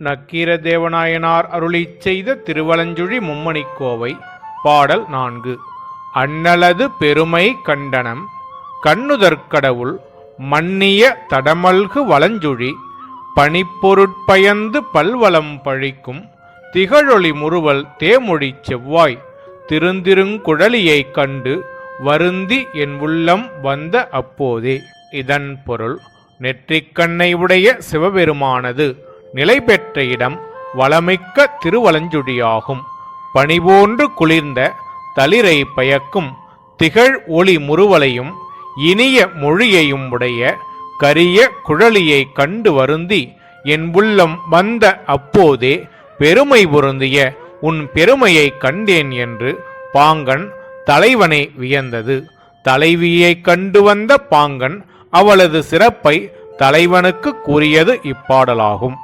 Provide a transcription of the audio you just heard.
நக்கீர தேவநாயனார் அருளிச் செய்த திருவலஞ்சுழி மும்மணிக்கோவை பாடல் நான்கு. அண்ணலது பெருமை கண்டனம் கண்ணுதற்கடவுள் மன்னிய தடமல்கு வலஞ்சுழி பனிப்பொருட்பயந்து பல்வளம் பழிக்கும் திகழொளி முறுவல் தேமொழி செவ்வாய் திருந்திருங்குழலியைக் கண்டு வருந்தி என் உள்ளம் வந்த அப்போதே. இதன் பொருள் நெற்றிக்கண்ணை உடைய சிவபெருமானது. நிலை பெற்ற இடம் வளமிக்க திருவலஞ்சுழியாகும். பணிபோன்று குளிர்ந்த தளிரை பயக்கும் திகழ் ஒளி முறுவலையும் இனிய மொழியையும் உடைய கரிய குழலியை கண்டு வருந்தி என் உள்ளம் வந்த அப்போதே பெருமை பொருந்திய உன் பெருமையை கண்டேன் என்று பாங்கன் தலைவனை வியந்தது. தலைவியைக் கண்டு வந்த பாங்கன் அவளது சிறப்பை தலைவனுக்கு கூறியது இப்பாடலாகும்.